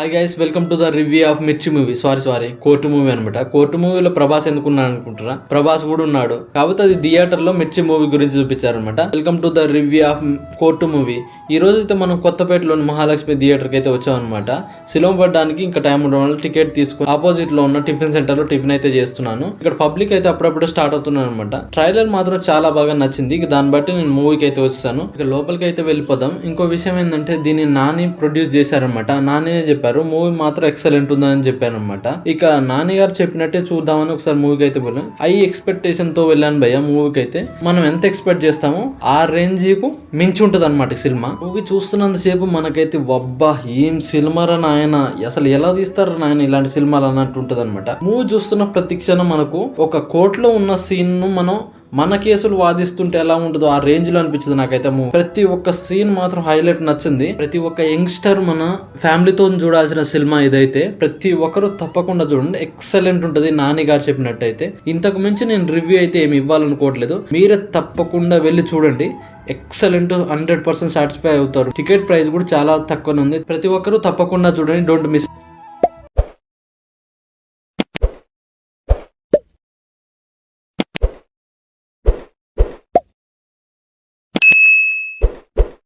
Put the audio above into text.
Hi guys welcome to the review of Mirchi movie sorry sorry court movie అనమాట court మూవీలో ప్రభాస్ ఎందుకున్నాను అనుకుంటారా ప్రభాస్ కూడా ఉన్నాడు. కాకపోతే అది థియేటర్లో మిర్చి మూవీ గురించి చూపించారనమాట welcome to the review of court movie ఈ రోజు అయితే మనం కొత్తపేటలోని మహాలక్ష్మి థియేటర్కి అయితే వచ్చామన్నమాట. శిలం పడడానికి ఇంకా టైం ఉండడం వల్ల టికెట్ తీసుకుని ఆపోజిట్లో ఉన్న టిఫిన్ సెంటర్లో టిఫిన్ అయితే చేస్తున్నాను. ఇక్కడ పబ్లిక్ అయితే అప్పుడప్పుడు స్టార్ట్ అవుతున్నాను అనమాట ట్రైలర్ మాత్రం చాలా బాగా నచ్చింది. ఇక దాన్ని బట్టి నేను మూవీకి అయితే వచ్చాను ఇక లోపలికి అయితే వెళ్ళిపోదాం. ఇంకో విషయం ఏంటంటే దీన్ని నాని ప్రొడ్యూస్ చేశారనమాట నాని చెప్పారు. మూవీ మాత్రం ఎక్సలెంట్ ఉందని చెప్పాను అనమాట ఇక నాన్నగారు చెప్పినట్టే చూద్దామని ఒకసారి మూవీకి అయితే వెళ్ళాం. ఐ ఎక్స్పెక్టేషన్తో వెళ్ళాను భయ్య మూవీకి అయితే మనం ఎంత ఎక్స్పెక్ట్ చేస్తామో ఆ రేంజ్కు మించి ఉంటుంది అనమాట సినిమా. మూవీ చూస్తున్నంతసేపు మనకైతే వబ్బా ఏం సినిమారా నాయన? అసలు ఎలా తీస్తారు నాయన ఇలాంటి సినిమాలు అన్నట్టు ఉంటుంది అనమాట మూవీ చూస్తున్న ప్రతి క్షణం మనకు ఒక కోట్లో ఉన్న సీన్ను మనం మన కేసులు వాదిస్తుంటే ఎలా ఉంటుందో ఆ రేంజ్లో అనిపించింది నాకైతే ప్రతి ఒక్క సీన్ మాత్రం హైలైట్ నచ్చింది. ప్రతి ఒక్క యంగ్స్టర్ మన ఫ్యామిలీతో చూడాల్సిన సినిమా ఇదైతే ప్రతి ఒక్కరు తప్పకుండా చూడండి. ఎక్సలెంట్ ఉంటుంది నాని గారు చెప్పినట్టయితే. ఇంతకు మించి నేను రివ్యూ అయితే ఏమి ఇవ్వాలనుకోవట్లేదు. మీరే తప్పకుండా వెళ్ళి చూడండి. ఎక్సలెంట్ హండ్రెడ్ పర్సెంట్ సాటిస్ఫై అవుతారు. టికెట్ ప్రైస్ కూడా చాలా తక్కువనే ఉంది. ప్రతి ఒక్కరూ తప్పకుండా చూడండి. Don't miss